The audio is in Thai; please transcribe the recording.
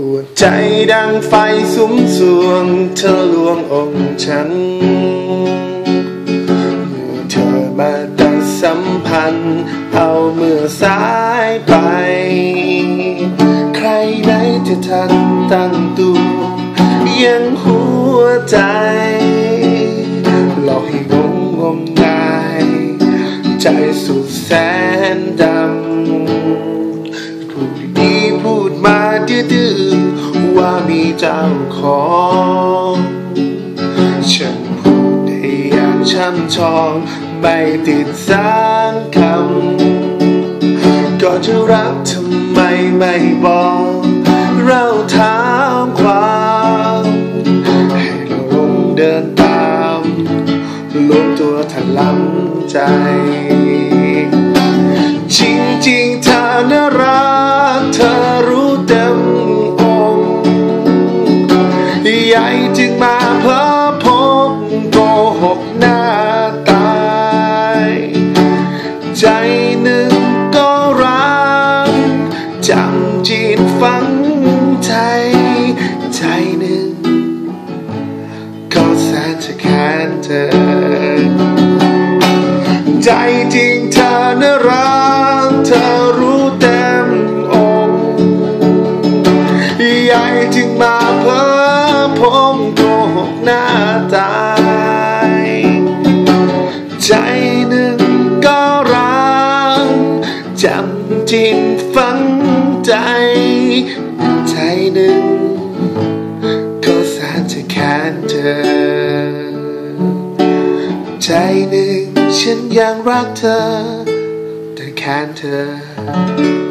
ปวดใจดังไฟสุมสวงเธอลวงอกฉัน เมื่อเธอมาตัดสัมพันธ์ เอาเมื่อสายไป ใครไหนจะทันตั้งตัวยังหัวใจหลอกให้งงงมงาย ใจสุดแสนดำ ดื้อว่ามีเจ้าของฉันพูดได้อย่างช่ำชอง ไม่ติดสางคำก็จะรักทำไมไม่บอก เราถามความให้เราลงเดินตามรวมตัวถลำใจ จำจีนฝังใจ ใจหนึ่ง ก็แสนจะแค้นเธอ ใจจริงเธอน่ารักเธอรู้เต็มอกใหญ่จึงมาเพ้อผมโกหกหน้าตาย ใจหนึ่งำจินฝังใจ ใจหนึ่ง ก็สาจะแค้นเธอ ใจหนึ่งฉันยังรักเธอ แต่แค้นเธอ